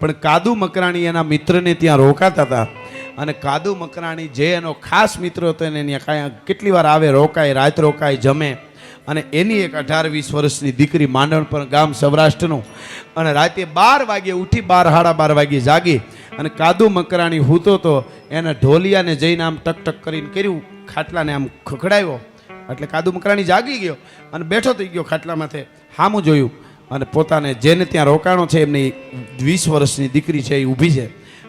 પણ કાદુ મકરાણી એના મિત્રને ત્યાં રોકાતા હતા. અને કાદુ મકરાણી જે એનો ખાસ મિત્ર હતો એને ત્યાં કેટલી વાર આવે, રોકાય, રાત રોકાય, જમે. અને એની એક અઢાર વીસ વર્ષની દીકરી માંડણપર ગામ સૌરાષ્ટ્રનું. અને રાતે બાર વાગે ઉઠી બાર, સાડા બાર વાગે જાગી. અને કાદુ મકરાણી હૂતો તો એને ઢોલિયાને જઈને આમ ટક ટક કરીને કર્યું, ખાટલાને આમ ખખડાવ્યો એટલે કાદુ મકરાણી જાગી ગયો અને બેઠો થઈ ગયો ખાટલા માથે. હામું જોયું અને પોતાને જેને ત્યાં રોકાણો છે, એમની વીસ વર્ષની દીકરી છે, એ ઊભી છે.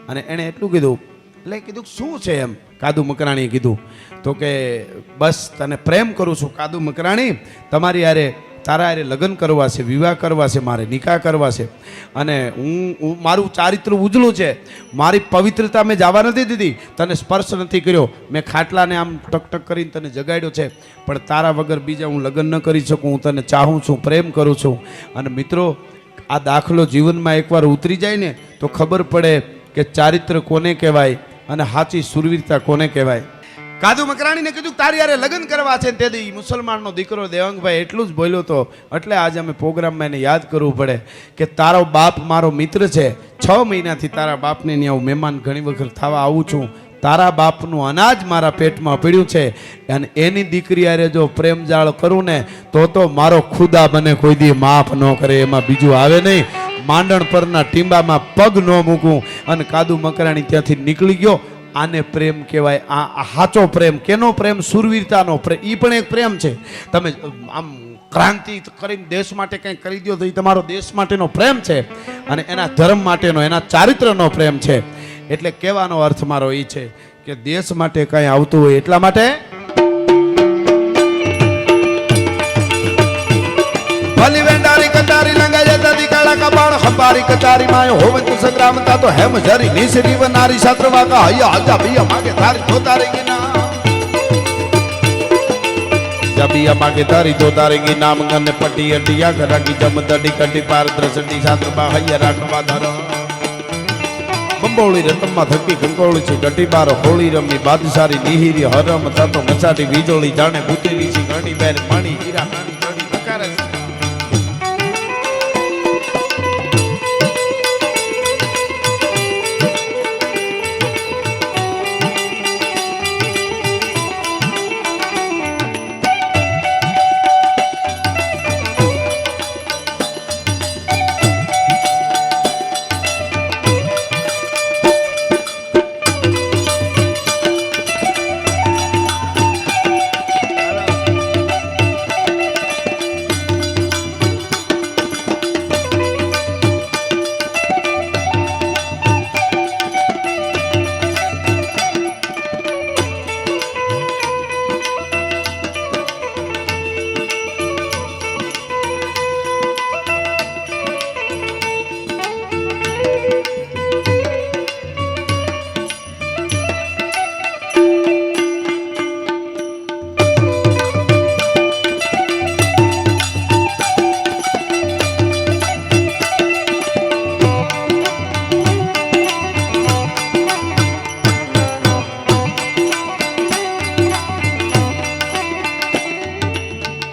અને એણે એટલું કીધું, એટલે કીધું, શું છે એમ? કાદુ મકરાણીએ કીધું, તો કે બસ તને પ્રેમ કરું છું, કાદુ મકરાણી, તમારી યારે તારા અરે લગ્ન કરવા છે, વિવાહ કરવા છે, મારે નિકાહ કરવા છે. અને હું મારું ચારિત્ર ઉજળું છે. મારી પવિત્રતા મેં જવા નથી દીધી. તને સ્પર્શ નથી કર્યો. મેં ખાટલાને આમ ટક ટક કરીને તને જગાડ્યો છે. પણ તારા વગર બીજા હું લગ્ન ન કરી શકું. હું તને ચાહું છું, પ્રેમ કરું છું. અને મિત્રો, આ દાખલો જીવનમાં એકવાર ઉતરી જાય ને, તો ખબર પડે કે ચારિત્ર કોને કહેવાય અને સાચી સુરવીરતા કોને કહેવાય? કાદુ મકરાણીને કીધું તારી યારે લગ્ન કરવા છે તે તેથી મુસલમાનનો દીકરો દેવાંગભાઈ એટલું જ બોલ્યો તો, એટલે આજે અમે પ્રોગ્રામમાં એને યાદ કરવું પડે કે તારો બાપ મારો મિત્ર છે. છ મહિનાથી તારા બાપને ત્યાં હું મહેમાન ઘણી વખત થવા આવું છું. તારા બાપનું અનાજ મારા પેટમાં પીડ્યું છે અને એની દીકરી યારે જો પ્રેમ જાળ કરું ને, તો તો મારો ખુદા મને કોઈ દી માફ ન કરે, એમાં બીજું આવે નહીં. માંડણ પરના ટીંબામાં પગ ન મૂકું અને કાદુ મકરાણી ત્યાંથી નીકળી ગયો. આને પ્રેમ કહેવાય, આ સાચો પ્રેમ. કેનો પ્રેમ? સુરવીરતાનો પ્રેમ એ પણ એક પ્રેમ છે. તમે આમ ક્રાંતિ કરીને દેશ માટે કંઈ કરી દો તો એ તમારો દેશ માટેનો પ્રેમ છે અને એના ધર્મ માટેનો, એના ચારિત્રનો પ્રેમ છે. એટલે કહેવાનો અર્થ મારો એ છે કે દેશ માટે કંઈ આવતું હોય એટલા માટે કાળા કબાળ ખંબારી કટારી માં હોવે તું સંગ્રામ, તા હેમ જરી નીસરી વનારી શાસ્ત્ર વાગા હૈયા આજા ભૈયા માગે તારી જોતા તારેંગી ના જબિયા માગે તારી જોતા તારેંગી નામ. ગને પટી અટિયા ઘરાકી જમ દડી કટી પાર દ્રસડી શાસ્ત્ર બા હૈયા રાખવા ધર. બંબોળી રતમમાં થકી ગંગોળી છે ગટી બાર હોળી રમી બાદશારી નિહિરી હરમ થતો મચાટી વીજોળી જાણે ભૂતેલી છે, ઘણી બેર પાણી, હીરા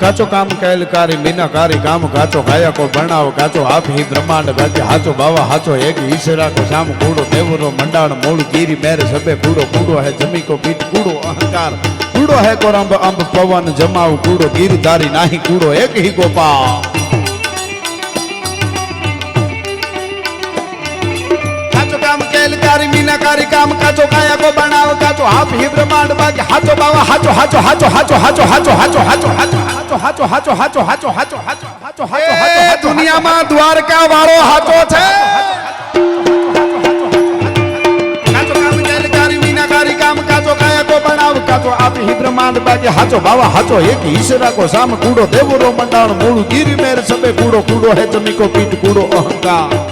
કાચો કામ કૈલકારી મીનાકારી કામ કાચો કાયકો વર્ણાવ કાચો આપ હી બ્રહ્માંડ ગાજે, હાચો બાવા, હાચો એક ઈશ્વરા કો શામ કૂડો દેવરો મંડાણ, મૂળ, ગીરી, મેર સબે કૂડો કૂડો હે જમી કો પીઠ કૂડો અહંકાર કૂડો હે કોરંબ અંબ, પવન, જમાવ કૂડો ગીરધારી નાહી કૂડો એક હી ગોપા કાચો કામ કેલકારી મીનાકારી કામ કાચો કાયા કો બનાવ હાફ હી બ્રહ્માંડ બાગે હાચો બાવા હાચો હાચો હાચો હાચો હાચો હાચો હાચો હાચો હાચો હાચો હાચો હાચો હાચો હાચો હાચો હાચો હાચો દુનિયામાં દ્વારકા વાળો હાચો છે કાચો આપ હી બ્રહ્માંડ બાગે હાચો બાવા હાચો એક ઈશ્વરા કો સામ કૂડો દેવરો મંડાણ મૂળ ગીરી મેર સબે કૂડો કૂડો હે જમી કો પીઠ કૂડો અહંકાર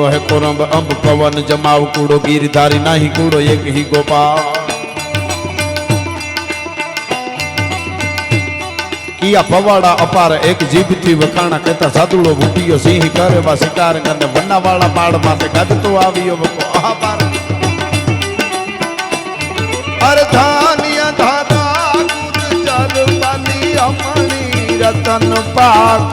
કૂડો હે કોરંબ અંબ પવન જમાવ કૂડો ગીરધારી નાહી કૂડો એક હી ગોપાલ. કિયા પવાડા અપાર એક જીભથી વખાણા કહેતા સાદુડો ભૂટિયો સિંહ કરેવા શિકાર કરને વન્નાવાળા પાડ માથે ગાજતો આવ્યો બકો આહાપાર અરે ધાનિય ધાતા ગુર પાલી અમણી રતન પાક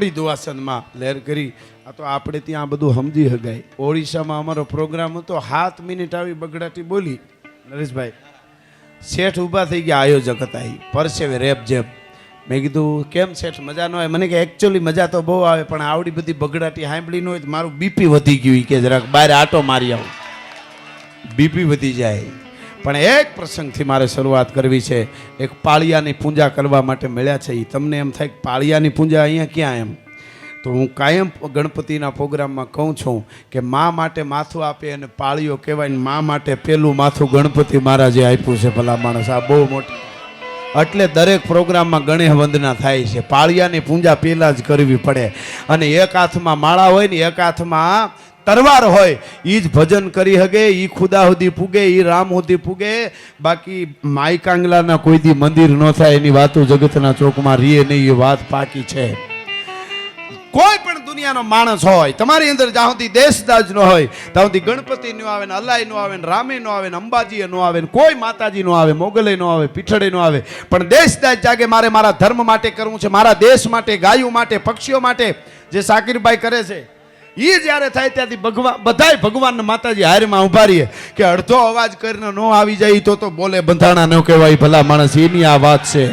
થોડી દુવાસનમાં લહેર કરી. આ તો આપણે ત્યાં બધું સમજી હગાય. ઓડિશામાં અમારો પ્રોગ્રામ હતો સાત મિનિટ આવી બગડાટી બોલી. નરેશભાઈ, શેઠ ઊભા થઈ ગયા, આયોજક હતા એ પરસેવે રેપ જેપ મેં કીધું, કેમ શેઠ, મજા ન આવે? મને કે એકચ્યુઅલી મજા તો બહુ આવે, પણ આવડી બધી બગડાટી સાંભળી ન હોય તો મારું બીપી વધી ગયું કે જરાક. બહાર આટો મારી આવું. બીપી વધી જાય. પણ એક પ્રસંગથી મારે શરૂઆત કરવી છે. એક પાળિયાની પૂજા કરવા માટે મળ્યા છે. એ તમને એમ થાય કે પાળિયાની પૂજા અહીંયા ક્યાં એમ? તો હું કાયમ ગણપતિના પ્રોગ્રામમાં કહું છું કે મા માટે માથું આપે અને પાળીઓ કહેવાય ને મા માટે પેલું માથું ગણપતિ મહારાજે આપ્યું છે ભલા માણસ. આ બહુ મોટી. એટલે દરેક પ્રોગ્રામમાં ગણેશ વંદના થાય છે. પાળિયાની પૂજા પહેલાં જ કરવી પડે. અને એક હાથમાં માળા હોય ને એક હાથમાં તરવાર હોય એ જ ભજન કરી હગે એ ખુદા સુધી પૂગે એ રામ સુધી પૂગે બાકી માઈ કાંગલાના કોઈ દી મંદિર ન થાય, એની વાતો જગતના ચોકમાં રીએ નહીં, એ વાત પાકી છે. કોઈ પણ દુનિયાનો માણસ હોય, તમારી અંદર જ્યાં સુધી દેશદાજ ન હોય, ત્યાં સુધી ગણપતિ નો આવે ને અલાય નો આવે ને રામે નો આવે ને અંબાજી નો આવે ને કોઈ માતાજી નો આવે, મોગલે નો આવે, પીઠળે નો આવે. પણ દેશદાજ જાગે, મારે મારા ધર્મ માટે કરવું છે, મારા દેશ માટે, ગાયું માટે, પક્ષીઓ માટે, જે સાકીરભાઈ કરે છે એ જ્યારે થાય ત્યાંથી ભગવાન બધાય ભગવાનને માતાજી હારમાં ઊભા રહીએ કે અડધો અવાજ કરીને ન આવી જાય તો તો બોલે, બંધાણા ન કહેવાય, ભલા માણસ, એની આ વાત છે.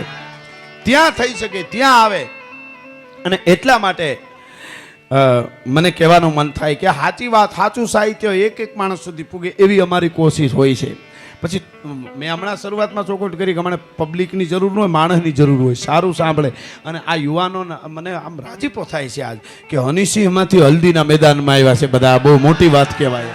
ત્યાં થઈ શકે, ત્યાં આવે. અને એટલા માટે મને કહેવાનું મન થાય કે સાચી વાત સાચું સાહિત્ય એક એક માણસ સુધી પૂગે એવી અમારી કોશિશ હોય છે. પછી મેં હમણાં શરૂઆતમાં ચોખવટ કરી કે મને પબ્લિકની જરૂર ન હોય, માણસની જરૂર હોય, સારું સાંભળે. અને આ યુવાનો મને આમ રાજીપો થાય છે આજ કે હનીસિંહમાંથી હલ્દીના મેદાનમાં આવ્યા છે બધા. બહુ મોટી વાત કહેવાય.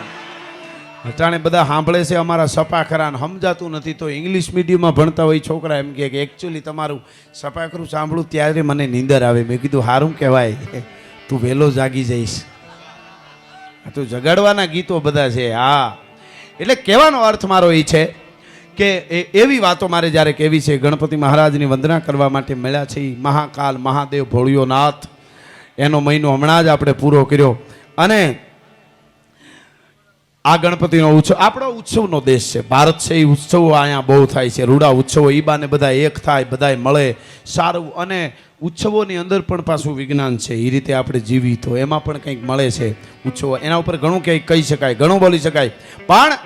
અટાણે બધા સાંભળે છે અમારા સપાખરાને સમજાતું નથી તો ઇંગ્લિશ મીડિયમમાં ભણતા હોય છોકરા એમ કહે કે એકચ્યુઅલી તમારું સપાખરું સાંભળું ત્યારે મને નીંદર આવે. મેં કીધું સારું કહેવાય. તું વહેલો જાગી જઈશ. આ તો જગાડવાના ગીતો બધા છે. હા. એટલે કહેવાનો અર્થ મારો એ છે કે એવી વાતો મારે જ્યારે કહેવી છે, ગણપતિ મહારાજની વંદના કરવા માટે મળ્યા છે મહાકાલ, મહાદેવ ભોળિયો નાથ એનો મહિનો હમણાં જ આપણે પૂરો કર્યો. અને આ ગણપતિનો ઉત્સવ, આપણો ઉત્સવનો દેશ છે, ભારત છે એ ઉત્સવો અહીંયા બહુ થાય છે, રૂડા ઉત્સવો, ઈ બાને બધા એક થાય, બધાય મળે, સારું. અને ઉત્સવોની અંદર પણ પાછું વિજ્ઞાન છે એ રીતે આપણે જીવી તો એમાં પણ કંઈક મળે છે ઉત્સવો. એના ઉપર ઘણું કંઈક કહી શકાય, ઘણું બોલી શકાય. પણ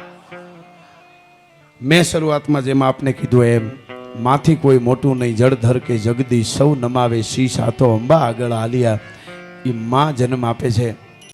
મેં શરૂઆતમાં જેમ આપને કીધું એમ, માથી કોઈ મોટું નહીં જળધર કે જગદી, સૌ નમાવે શીશ, હાથો અંબા આગળ આલિયા. એ માં જન્મ આપે છે.